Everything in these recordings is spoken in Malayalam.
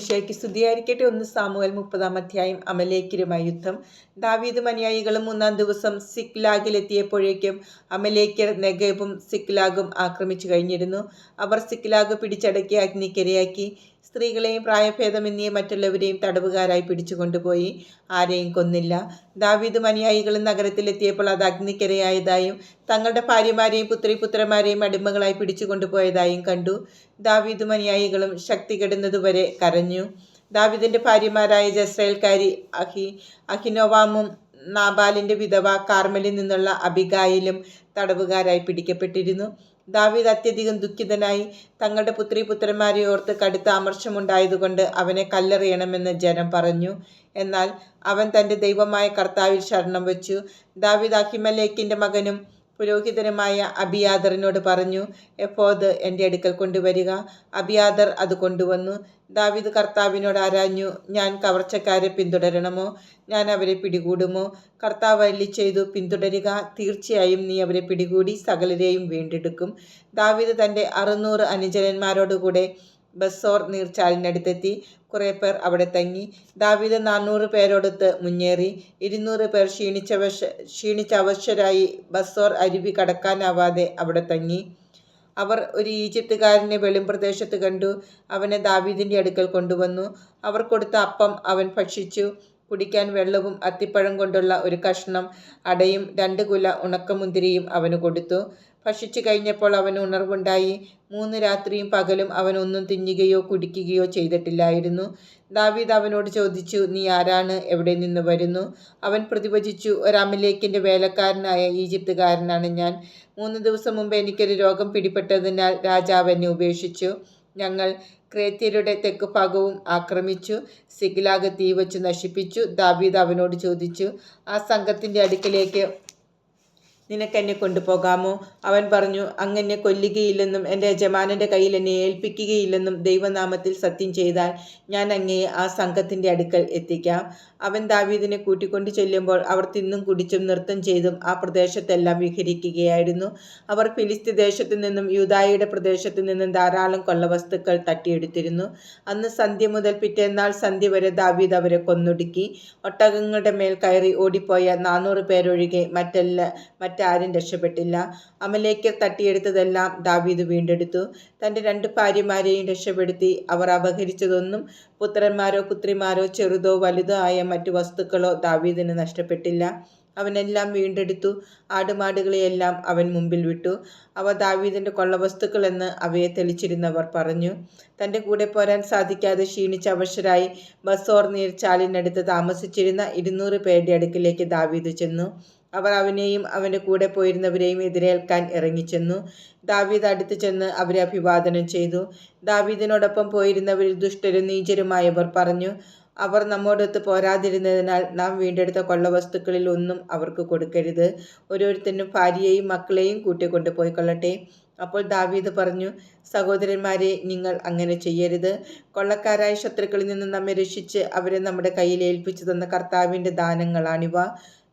യഹോവയ്ക്ക് സ്തുതിയായിരിക്കട്ടെ. ഒന്ന് സാമുവൽ മുപ്പതാം അധ്യായം. അമലേക്കരുമായി യുദ്ധം. ദാവീദ് അനുയായികളും മൂന്നാം ദിവസം സിക്ലാഗിലെത്തിയപ്പോഴേക്കും അമലേക്കർ നെഗേബും സിക്ലാഗും ആക്രമിച്ചു കഴിഞ്ഞിരുന്നു. അവർ സിക്ലാഗ് പിടിച്ചടക്കി അഗ്നിക്കിരയാക്കി. സ്ത്രീകളെയും പ്രായഭേദമെന്നിയ മറ്റുള്ളവരെയും തടവുകാരായി പിടിച്ചുകൊണ്ടുപോയി. ആരെയും കൊന്നില്ല. ദാവീദും അനുയായികളും നഗരത്തിലെത്തിയപ്പോൾ അത് അഗ്നിക്കരയായതായും തങ്ങളുടെ ഭാര്യമാരെയും പുത്രിപുത്രന്മാരെയും അടിമകളായി പിടിച്ചുകൊണ്ടുപോയതായും കണ്ടു. ദാവീദും അനുയായികളും ശക്തി കെടുന്നതുവരെ കരഞ്ഞു. ദാവീദിന്റെ ഭാര്യമാരായ ജസ്രയേൽക്കാരി അഹി അഹിനോവാമും നാബാലിന്റെ വിധവ കാർമലിൽ നിന്നുള്ള അബിഗായിലും തടവുകാരായി പിടിക്കപ്പെട്ടിരുന്നു. ദാവീദ് അത്യധികം ദുഃഖിതനായി തങ്ങളുടെ പുത്രി പുത്രന്മാരെ ഓർത്ത് കടുത്ത അമർഷമുണ്ടായതുകൊണ്ട് അവനെ കല്ലെറിയണമെന്ന് ജനം പറഞ്ഞു. എന്നാൽ അവൻ തന്റെ ദൈവമായ കർത്താവിൽ ശരണം വെച്ചു. ദാവീദ് അഹിമലേക്കിന്റെ മകനും പുരോഹിതനുമായ അബിയാദറിനോട് പറഞ്ഞു എഫോദ് എന്റെ അടുക്കൽ കൊണ്ടുവരിക. അബിയാദർ അത് കൊണ്ടുവന്നു. ദാവിദ് കർത്താവിനോട് ആരാഞ്ഞു ഞാൻ കവർച്ചക്കാരെ പിന്തുടരണമോ? ഞാൻ അവരെ പിടികൂടുമോ? കർത്താവ് അല്ലി ചെയ്തു പിന്തുടരുക തീർച്ചയായും നീ അവരെ പിടികൂടി സകലരെയും വീണ്ടെടുക്കും. ദാവിദ് തന്റെ അറുന്നൂറ് അനുജനന്മാരോടുകൂടെ ബസോർ നീർച്ചാലിനടുത്തെത്തി കുറേ പേർ അവിടെ തങ്ങി. ദാവീദ് നാനൂറ് പേരോടൊത്ത് മുന്നേറി. ഇരുന്നൂറ് പേർ ക്ഷീണിച്ചവശ ക്ഷീണിച്ചവശരായി ബസോർ അരുവി കടക്കാനാവാതെ അവിടെ തങ്ങി. അവർ ഒരു ഈജിപ്തുകാരനെ വെളിംപ്രദേശത്ത് കണ്ടു. അവനെ ദാവീദിന്റെ അടുക്കൽ കൊണ്ടുവന്നു. അവർ കൊടുത്ത അപ്പം അവൻ ഭക്ഷിച്ചു. കുടിക്കാൻ വെള്ളവും അത്തിപ്പഴം കൊണ്ടുള്ള ഒരു കഷ്ണം അടയും രണ്ട് കുല ഉണക്കമുന്തിരിയും അവന് കൊടുത്തു. ഭക്ഷിച്ചു കഴിഞ്ഞപ്പോൾ അവന് ഉണർവുണ്ടായി. മൂന്ന് രാത്രിയും പകലും അവൻ ഒന്നും തിന്നുകയോ കുടിക്കുകയോ ചെയ്തിട്ടില്ലായിരുന്നു. ദാവീദ് അവനോട് ചോദിച്ചു നീ ആരാണ്? എവിടെ നിന്ന് വരുന്നു? അവൻ പ്രതിവചിച്ചു ഒരമലേക്കിന്റെ വേലക്കാരനായ ഈജിപ്തുകാരനാണ് ഞാൻ. മൂന്ന് ദിവസം മുമ്പ് എനിക്കൊരു രോഗം പിടിപെട്ടതിനാൽ രാജാവ് എന്നെ ഉപേക്ഷിച്ചു. ഞങ്ങൾ ക്രേത്യരുടെ തെക്ക് ഭാഗവും ആക്രമിച്ചു സിഗ്ലാഗ് തീ നശിപ്പിച്ചു. ദാവീദ് അവനോട് ചോദിച്ചു ആ സംഘത്തിന്റെ അടുക്കലേക്ക് നിനക്കെന്നെ കൊണ്ടുപോകാമോ? അവൻ പറഞ്ഞു അങ്ങനെ കൊല്ലുകയില്ലെന്നും എന്റെ യജമാനന്റെ കയ്യിൽ എന്നെ ഏൽപ്പിക്കുകയില്ലെന്നും ദൈവനാമത്തിൽ സത്യം ചെയ്താൽ ഞാൻ അങ്ങയെ ആ സംഘത്തിന്റെ അടുക്കൽ എത്തിക്കാം. അവൻ ദാവീദിനെ കൂട്ടിക്കൊണ്ടു ചെല്ലുമ്പോൾ അവർ തിന്നും കുടിച്ചും നൃത്തം ചെയ്തും ആ പ്രദേശത്തെല്ലാം വിഹരിക്കുകയായിരുന്നു. അവർ ഫിലിസ്തി ദേശത്തു നിന്നും യൂതായിയുടെ പ്രദേശത്തു നിന്നും ധാരാളം കൊള്ളവസ്തുക്കൾ തട്ടിയെടുത്തിരുന്നു. അന്ന് സന്ധ്യ മുതൽ പിറ്റേന്നാൾ സന്ധ്യ വരെ ദാവീദ് അവരെ കൊന്നൊടുക്കി. ഒട്ടകങ്ങളുടെ മേൽ കയറി ഓടിപ്പോയ നാനൂറ് പേരൊഴികെ മറ്റെല്ല മറ്റാരും രക്ഷപ്പെട്ടില്ല. അമലേക്കർ തട്ടിയെടുത്തതെല്ലാം ദാവീദ് വീണ്ടെടുത്തു. തന്റെ രണ്ട് ഭാര്യമാരെയും രക്ഷപ്പെടുത്തി. അവർ അപഹരിച്ചതൊന്നും പുത്രന്മാരോ പുത്രിമാരോ ചെറുതോ വലുതോ ആയ മറ്റു വസ്തുക്കളോ ദാവീദിന് നഷ്ടപ്പെട്ടില്ല. അവനെല്ലാം വീണ്ടെടുത്തു. ആടുമാടുകളെയെല്ലാം അവൻ മുമ്പിൽ വിട്ടു. അവ ദാവീദിന്റെ കൊള്ളവസ്തുക്കളെന്ന് അവയെ തെളിച്ചിരുന്നവർ പറഞ്ഞു. തന്റെ കൂടെ പോരാൻ സാധിക്കാതെ ക്ഷീണിച്ച അവശരായി ബസോർ നീർച്ചാലിനടുത്ത് താമസിച്ചിരുന്ന ഇരുന്നൂറ് പേരുടെ അടുക്കിലേക്ക് ദാവീദ് ചെന്നു. അവർ അവനെയും അവന്റെ കൂടെ പോയിരുന്നവരെയും എതിരേൽക്കാൻ ഇറങ്ങിച്ചെന്നു. ദാവീദ് അടുത്ത് ചെന്ന് അവരെ അഭിവാദനം ചെയ്തു. ദാവീദിനോടൊപ്പം പോയിരുന്നവരിൽ ദുഷ്ടരും നീചരുമായവർ പറഞ്ഞു അവർ നമ്മോടൊത്ത് പോരാതിരുന്നതിനാൽ നാം വീണ്ടെടുത്ത കൊള്ളവസ്തുക്കളിൽ ഒന്നും അവർക്ക് കൊടുക്കരുത്. ഓരോരുത്തരും ഭാര്യയെയും മക്കളെയും കൂട്ടിക്കൊണ്ടു പോയിക്കൊള്ളട്ടെ അപ്പോൾ ദാവീദ് പറഞ്ഞു സഹോദരന്മാരെ നിങ്ങൾ അങ്ങനെ ചെയ്യരുത്. കൊള്ളക്കാരായ ശത്രുക്കളിൽ നിന്ന് നമ്മെ രക്ഷിച്ച് അവരെ നമ്മുടെ കയ്യിൽ ഏൽപ്പിച്ചു തന്ന കർത്താവിന്റെ ദാനങ്ങളാണിവ.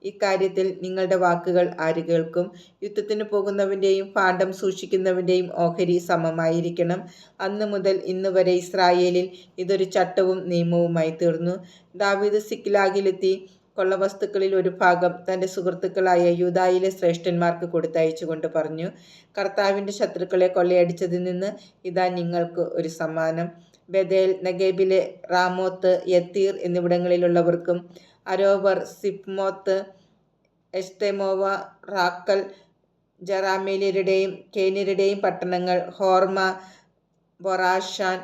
ഇക്കാര്യത്തിൽ നിങ്ങളുടെ വാക്കുകൾ ആര് കേൾക്കും യുദ്ധത്തിന് പോകുന്നവന്റെയും പാണ്ഡം സൂക്ഷിക്കുന്നവന്റെയും ഓഹരി സമമായിരിക്കണം. അന്ന് മുതൽ ഇന്ന് വരെ ഇസ്രായേലിൽ ഇതൊരു ചട്ടവും നിയമവുമായി തീർന്നു. ദാവീദ് സിക്ലാഗിലെത്തി കൊള്ളവസ്തുക്കളിൽ ഒരു ഭാഗം തന്റെ സുഹൃത്തുക്കളായ യൂതായിലെ ശ്രേഷ്ഠന്മാർക്ക് കൊടുത്തയച്ചുകൊണ്ട് പറഞ്ഞു കർത്താവിന്റെ ശത്രുക്കളെ കൊള്ളയടിച്ചതിൽ നിന്ന് ഇതാ നിങ്ങൾക്ക് ഒരു സമ്മാനം. ബദേൽ നഗേബിലെ റാമോത്ത് യത്തീർ എന്നിവിടങ്ങളിലുള്ളവർക്കും അരോവർ സിപ്മോത്ത് എസ്തെമോവ റാക്കൽ ജറാമേലിയരുടെയും കേനിയരുടെയും പട്ടണങ്ങൾ ഹോർമ ബൊറാഷാൻ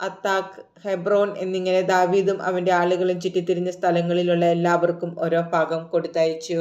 അത്താഖ് ഹെബ്രോൺ എന്നിങ്ങനെ ദാവീദും അവന്റെ ആളുകളും ചുറ്റിത്തിരിഞ്ഞ സ്ഥലങ്ങളിലുള്ള എല്ലാവർക്കും ഓരോ ഭാഗം കൊടുത്തയച്ചു.